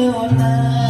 till night.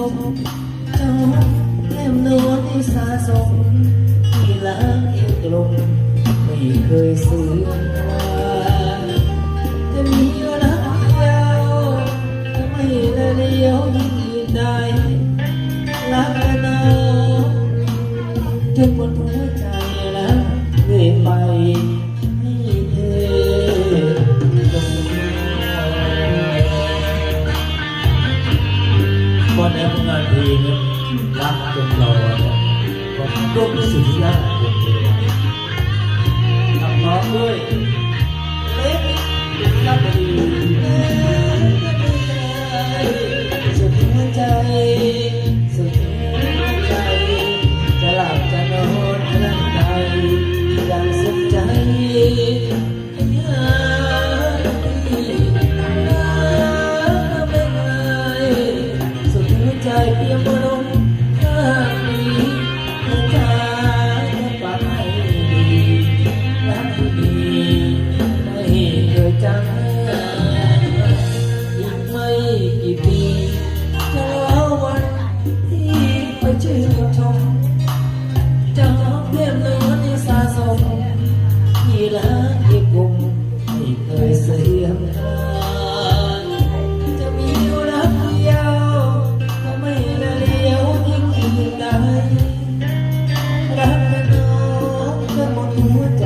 ชื่นชมเจ้าแก้มนวลที่สาสมที่ล้างเอวกลมไม่เคยเสื่อมจะมีรักเดียวไม่ละเลียวยิ่งใดรักกันเอาจนหมดหัวใจ ก็วมด้สุริยากับน้องด้วยเล็กนับดีสุดหัใจสุดหัใจ จะหลับจะนอนเรื่องใดยังสุขใจใจเพียงพอ what